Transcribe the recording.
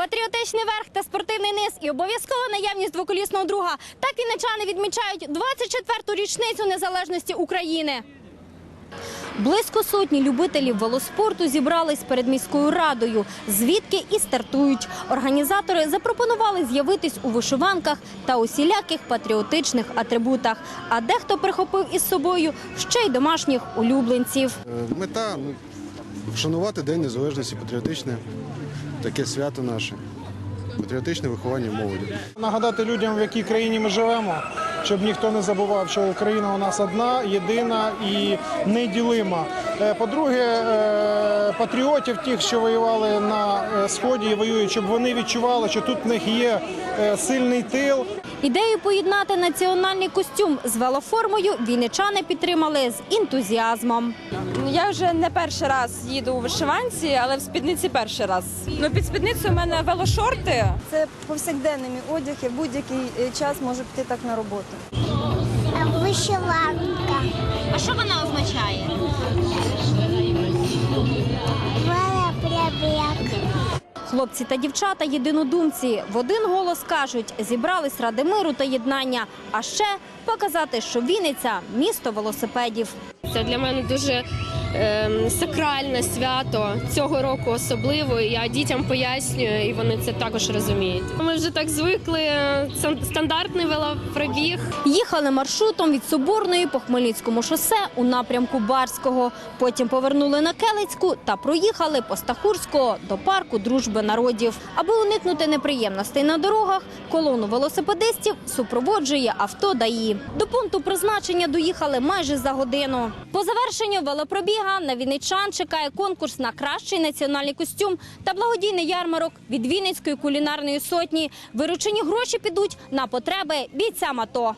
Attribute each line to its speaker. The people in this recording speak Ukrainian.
Speaker 1: Патріотичний верх та спортивний низ і обов'язкова наявність двоколісного друга. Так вінничани відмічають 24-ту річницю незалежності України. Близько сотні любителів велоспорту зібрались перед міською радою, звідки і стартують. Організатори запропонували з'явитись у вишиванках та усіляких патріотичних атрибутах. А дехто прихопив із собою ще й домашніх улюбленців.
Speaker 2: Е, Мета вшанувати День Незалежності, патріотичне таке свято наше, патріотичне виховання молоді.
Speaker 3: Нагадати людям, в якій країні ми живемо, щоб ніхто не забував, що Україна у нас одна, єдина і неділима. Е, По-друге, е, патріотів, тих, що воювали на е, сході і воюють, щоб вони відчували, що тут в них є сильний тил,
Speaker 1: Ідею поєднати національний костюм з велоформою вінничани підтримали з ентузіазмом.
Speaker 4: Я вже не перший раз їду у вишиванці, але в спідниці перший раз. Ну під спідницею у мене велошорти.
Speaker 5: Це повсякденний одяг, я будь-який е, час можу піти так на роботу.
Speaker 6: Вишиванка.
Speaker 1: Хлопці та дівчата єдинодумці в один голос кажуть, зібрались ради миру та єднання, а ще показати, що Вінниця місто велосипедів.
Speaker 7: Це для мене дуже сакральне свято цього року особливо. Я дітям пояснюю, і вони це також розуміють. Ми вже так звикли. Це стандартний велопробіг.
Speaker 1: Їхали маршрутом від Соборної по Хмельницькому шосе у напрямку Барського. Потім повернули на Келицьку та проїхали по Стахурського до парку дружби народів. Аби уникнути неприємностей на дорогах, колону велосипедистів супроводжує авто ДАІ. До пункту призначення доїхали майже за годину. По завершенню велопробіга на вінничан чекає конкурс на кращий національний костюм та благодійний ярмарок від Вінницької кулінарної сотні. Виручені гроші підуть на потреби бійцям АТО.